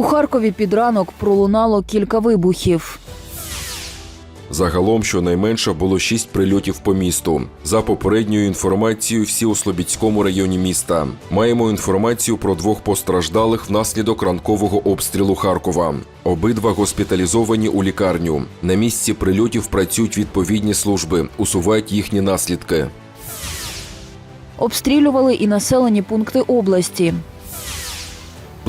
У Харкові під ранок пролунало кілька вибухів. Загалом щонайменше було шість прильотів по місту. За попередньою інформацією, всі у Слобідському районі міста. Маємо інформацію про двох постраждалих внаслідок ранкового обстрілу Харкова. Обидва госпіталізовані у лікарню. На місці прильотів працюють відповідні служби, усувають їхні наслідки. Обстрілювали і населені пункти області.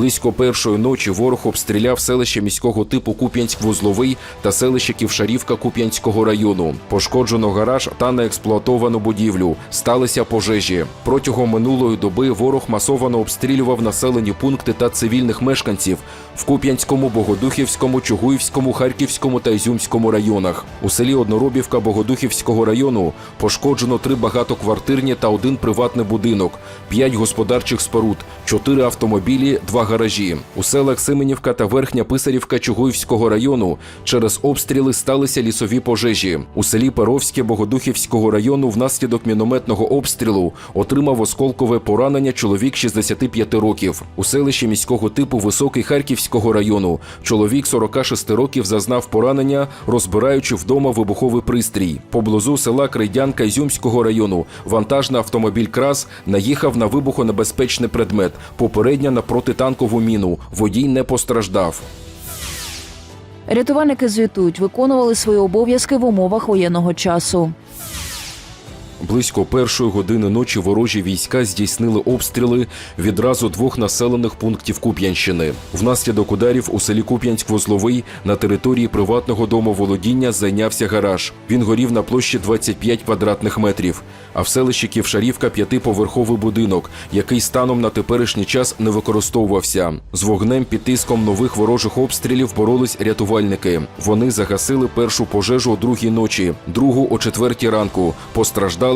Близько першої ночі ворог обстріляв селище міського типу Куп'янськ-Вузловий та селище Ківшарівка Куп'янського району. Пошкоджено гараж та неексплуатовану будівлю. Сталися пожежі. Протягом минулої доби ворог масовано обстрілював населені пункти та цивільних мешканців в Куп'янському, Богодухівському, Чугуївському, Харківському та Ізюмському районах. У селі Одноробівка Богодухівського району пошкоджено три багатоквартирні та один приватний будинок, п'ять господарчих споруд, чотири автомобілі, два гаражі. У селах Семенівка та Верхня Писарівка Чугуївського району через обстріли сталися лісові пожежі. У селі Перовське Богодухівського району внаслідок мінометного обстрілу отримав осколкове поранення чоловік 65 років. У селищі міського типу Високий Харківського району чоловік 46 років зазнав поранення, розбираючи вдома вибуховий пристрій. Поблизу села Крейдянка Ізюмського району вантажний автомобіль Крас наїхав на вибухонебезпечний предмет, попередньо на протитанкову міну. Водій не постраждав. Рятувальники звітують, виконували свої обов'язки в умовах воєнного часу. Близько першої години ночі ворожі війська здійснили обстріли відразу двох населених пунктів Куп'янщини. Внаслідок ударів у селі Куп'янськ-Вузловий на території приватного домоволодіння зайнявся гараж. Він горів на площі 25 квадратних метрів. А в селищі Ківшарівка п'ятиповерховий будинок, який станом на теперішній час не використовувався. З вогнем під тиском нових ворожих обстрілів боролись рятувальники. Вони загасили першу пожежу о другій ночі, другу о четвертій ранку.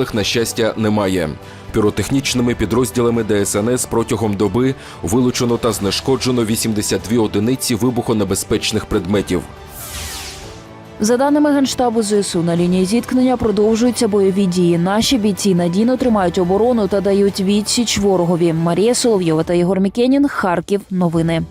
Постраждалих, на щастя, немає. Піротехнічними підрозділами ДСНС протягом доби вилучено та знешкоджено 82 одиниці вибухонебезпечних предметів. За даними генштабу ЗСУ, на лінії зіткнення продовжуються бойові дії. Наші бійці надійно тримають оборону та дають відсіч ворогові. Марія Соловйова та Ігор Мікенін. Харків. Новини.